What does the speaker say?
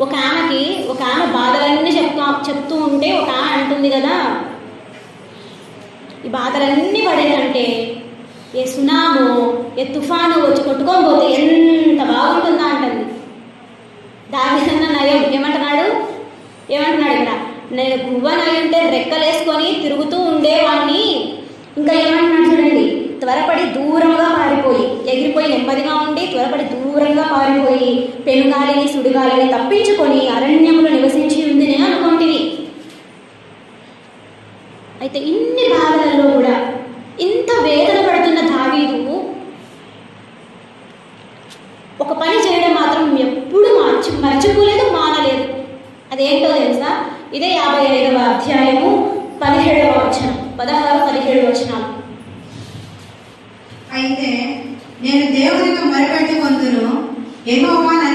ఒక ఆమెకి ఒక ఆమె బాధలన్నీ చెప్తా చెప్తూ ఉంటే ఒక ఆమె అంటుంది కదా. ఈ బాధలన్నీ పడేదంటే ఏ సునామో ఏ తుఫాను వచ్చి కొట్టుకొని పోతే ఎంత బాగుంటుందా అంటుంది. దావిదన్న నయం. ఏమంటున్నాడు? ఏమంటున్నాడు ఇక్కడ? నేను గువ్వ ఉంటే రెక్కలేసుకొని తిరుగుతూ ఉండేవాడిని ఇంకా ఏమంటున్నాడు చూడండి? త్వరపడి దూరంగా పారిపోయి ఎగిరిపోయి నెమ్మదిగా ఉండి త్వరపడి దూరంగా పారిపోయి పెనుగాలిని సుడిగాలిని తప్పించుకొని అరణ్యంలో నివసించి ఉంది నేను అనుకుంటుంది అయితే ఇన్ని బాధలలో కూడా ఇంత వేదన పడుతున్న దావీదు ఒక పని చేయడం మాత్రం ఎప్పుడు మార్చి మర్చిపోలేదు మానలేదు. అదేంటో తెలుసా? ఇదే యాభై ఐదవ అధ్యాయము పదిహేడవ వచనం పదహారు పదిహేడు వచనాలు. అయితే నేను దేవునికి మరపెట్టుకుందును ఏమో నన్ను